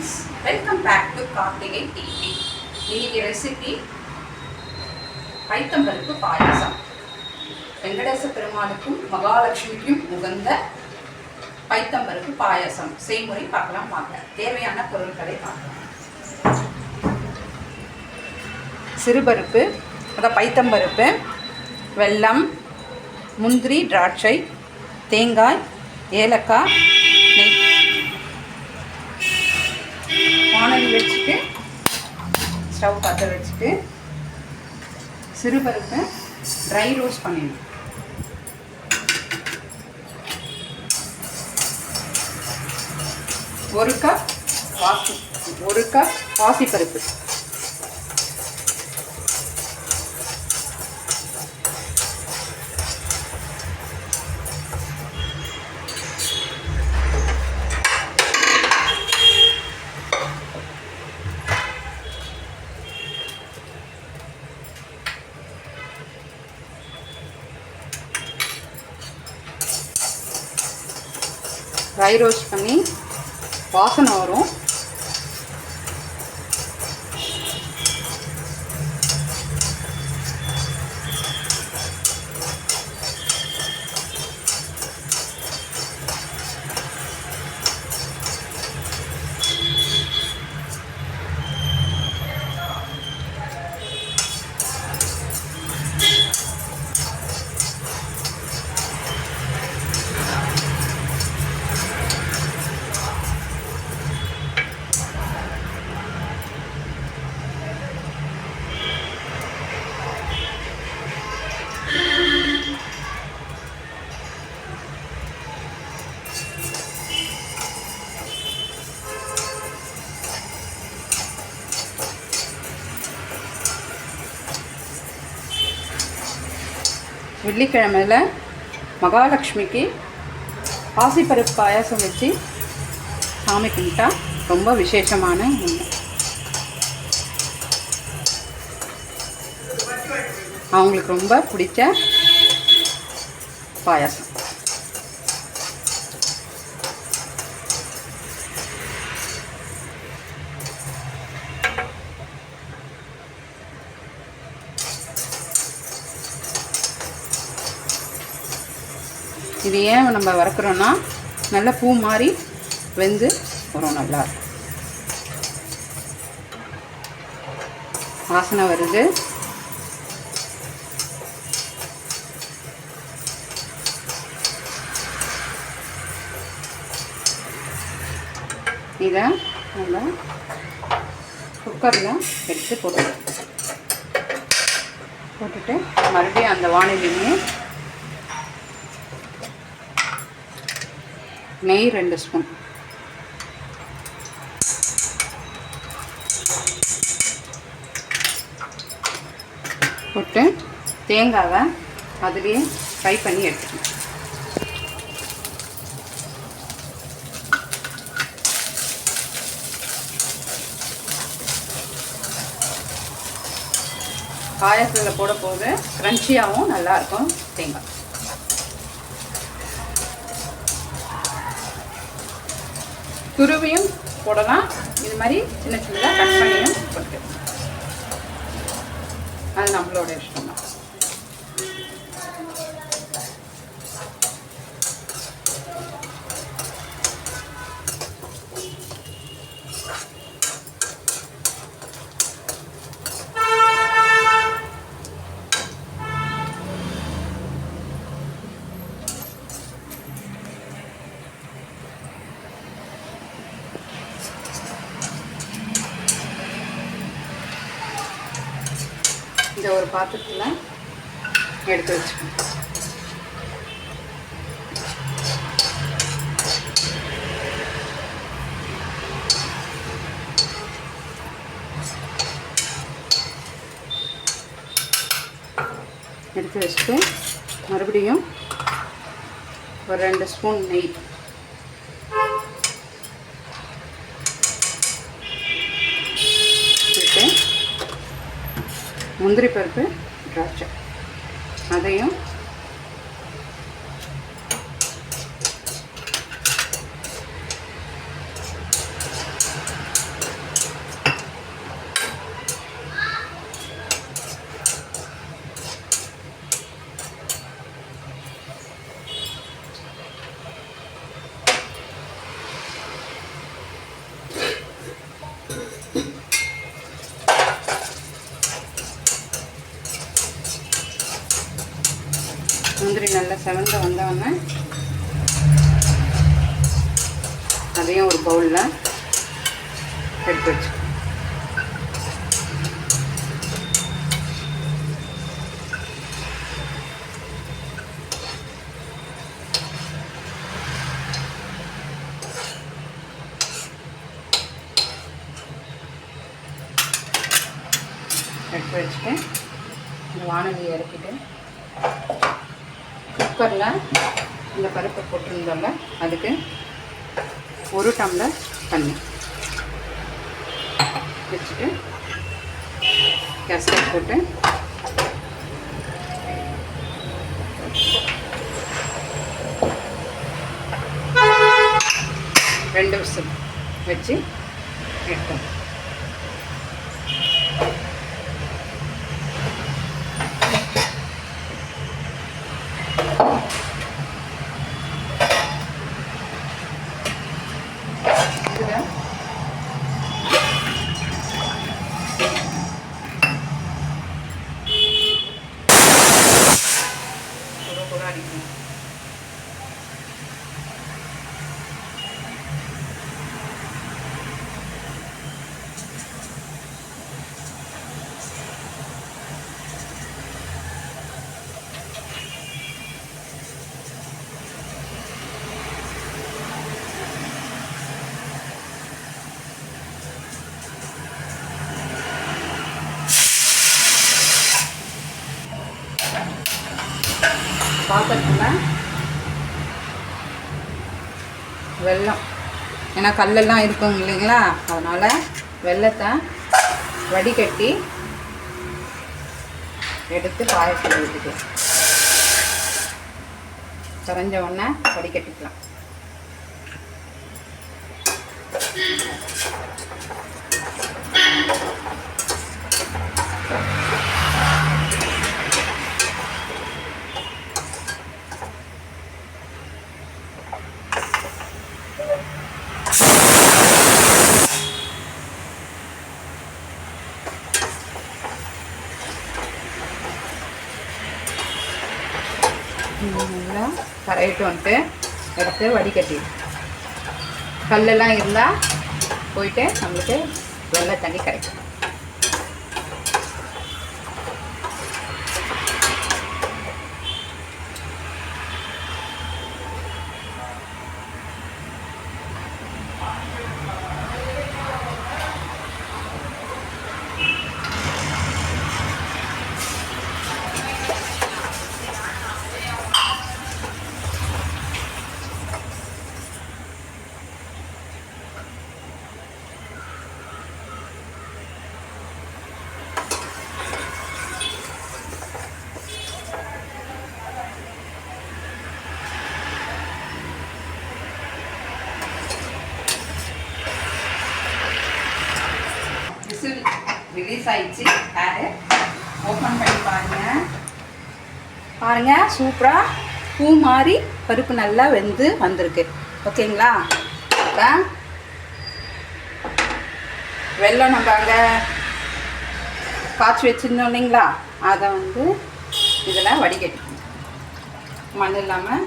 Friends welcome back to Karthigai TV இன்னைக்கு recipe பைத்தம்பருப்பு பாயாசம். வெங்கடேச பெருமாளுக்கும் மகாலட்சுமிக்கும் உகந்த பைத்தம்பருப்பு பாயசம். செய்முறை பார்க்கலாம் வாங்க. தேவையான பொருட்களை பார்க்கலாம். சிறுபருப்பு அதான் பைத்தம்பருப்பு வெல்லம் முந்திரி திராட்சை தேங்காய் ஏலக்காய் ஸ்டவ் பற்ற வச்சுட்டு சிறுபருப்பை ட்ரை ரோஸ்ட் பண்ணிடணும். ஒரு கப் பாசி ஒரு கப் பாசிப்பருப்பு ட்ரை ரோஸ்ட் பண்ணி வாசனை வரும். வெள்ளிக்கிழமையில் மகாலட்சுமிக்கு பாசிப்பருப்பு பாயாசம் வச்சு சாமி கும்பிட்டா ரொம்ப விசேஷமான ஒன்று அவங்களுக்கு ரொம்ப பிடிச்ச பாயாசம். இது ஏன் நம்ம வறுக்கிறோன்னா நல்ல பூ மாதிரி வெந்து வரும் நல்லா வாசனை வருது. இதை நம்ம குக்கரில் எடுத்து போட்டுக்கலாம். போட்டுட்டு மறுபடியும் அந்த வானிலையுமே நெய் ரெண்டு ஸ்பூன். போட்டு தேங்காவை அதுலேயே ஃப்ரை பண்ணி எடுத்துக்கணும். பாயசத்தில் போட போது க்ரன்ச்சியாகவும் நல்லாயிருக்கும் தேங்காய். துருவியும் போடலாம். இது மாதிரி சின்ன சின்னதாக கட் பண்ணியும் போட்டு அது நம்மளோட இஷ்டம். பாத்திரத்தில் எடுத்து வச்சுக்கணும். எடுத்து வச்சுட்டு மறுபடியும் ஒரு ரெண்டு ஸ்பூன் நெய். முந்திரி பருப்பு திராட்சை. அதையும் செவந்த வந்தவொடனே அதையும் ஒரு பவுலில் எடுத்து வச்சு. எடுத்து வச்சுட்டு இந்த இறக்கிட்டு குக்கரில் இந்த பருப்பை போட்டிருந்தோம்ல அதுக்கு ஒரு டம்ளர் தண்ணி வச்சுட்டு கேஸ்கட் போட்டு ரெண்டு விசில் வச்சு எடுத்தோம் இதில் கூட கூட அடிக்கணும் நம்ம வெள்ளம் ஏன்னா கல்லெல்லாம் இருக்கும் இல்லைங்களா? அதனால் வெள்ளத்தை வடிகட்டி எடுத்து பாயசத்தில் ஊற்றிக்கலாம் கரைஞ்ச உடனே வடிகட்டிக்கலாம். நல்லா கரையிட்டு வந்துட்டு எடுத்து வடிகட்டி. கல்லெல்லாம் இருந்தால் போயிட்டு நம்மளுக்கு வெள்ளை தண்ணி கிடைக்கும் விசில் ரிலீஸ் ஆயிடுச்சு ஹேரு ஓப்பன் பண்ணி பாருங்க. பாருங்க சூப்பராக பூ மாதிரி பருப்பு நல்லா வெந்து வந்திருக்கு. ஓகேங்களா? இப்போ வெள்ளம் நம்ம அங்கே காய்ச்சி வச்சுருந்தோம் இல்லைங்களா? அதை வந்து இதில் வடிகட்டி மண் இல்லாமல்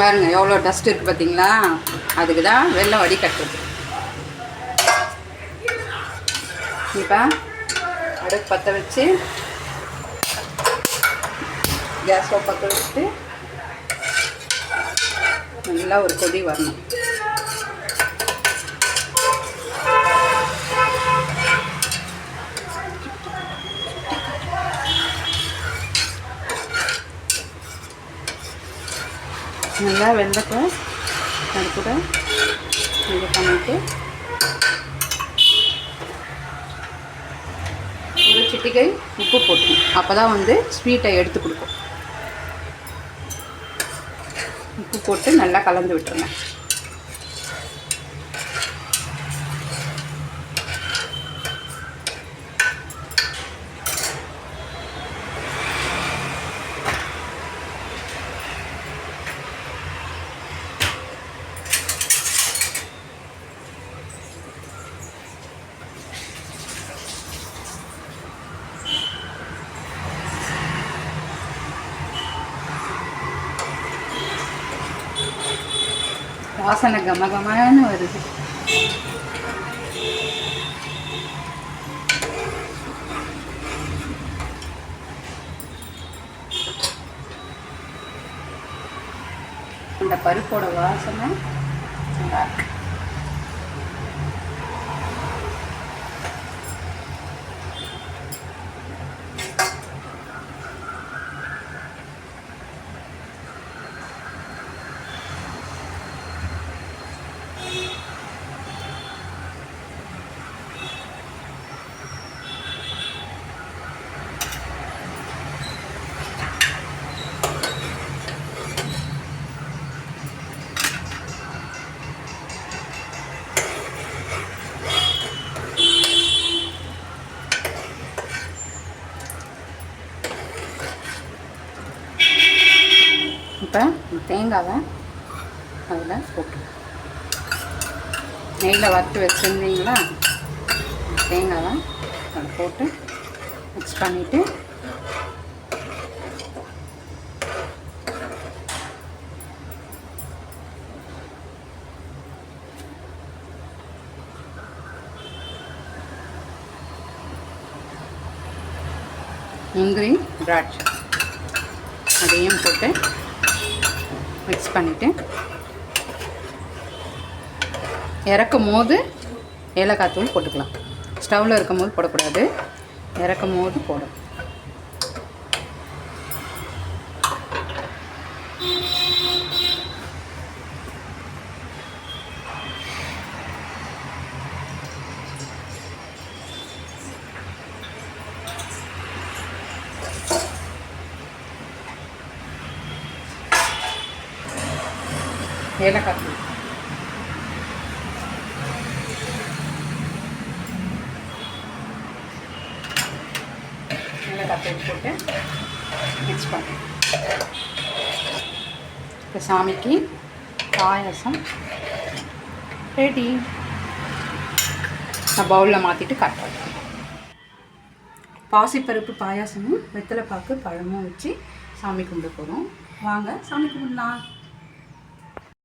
பாருங்க எவ்வளோ டஸ்ட் இருக்குது பார்த்தீங்களா அதுக்கு தான் வெள்ளம் வடி கட்டுறது. இப்போ அடுப்பு பற்ற வச்சு கேஸ் பற்ற வச்சுட்டு நல்லா ஒரு கொதி வரணும். நல்லா வெந்தப்போ அது கூட இது பண்ணிட்டு ஒரு சிட்டிகை உப்பு போட்டுக்கணும் அப்போ தான் வந்து ஸ்வீட்டை எடுத்து கொடுக்கும். உப்பு போட்டு நல்லா கலந்து விட்டுருங்க. வாசனை கமகமான்னு வருது அந்த பருப்போட வாசனை நல்லா இருக்கு. இப்போ தேங்காவை அதில் போட்டு. நெய்யில் வறுத்து வச்சுருந்தீங்களா? தேங்காவை அதில் போட்டு மிக்ஸ் பண்ணிவிட்டு முந்திரி திராட்சை அதையும் போட்டு மிக்ஸ் பண்ணிவிட்டு இறக்கும் போது ஏலக்காய் தூள் போட்டுக்கலாம். ஸ்டவ்வில் இருக்கும் போது போடக்கூடாது. இறக்கும் போது போடும் ஏலக்காய் தூள். ஏலக்காய் தூள் போட்டு மிக்ஸ் பண்ணேன் இப்போ சாமிக்கு பாயாசம் ரெடி நான் பவுலில் மாற்றிட்டு காட்டுறேன் பாசிப்பருப்பு பாயாசமும் வெத்தலை பாக்கு பழமும் வச்சு சாமி கும்பிட போகிறோம் வாங்க சாமி கும்பிடலாம்.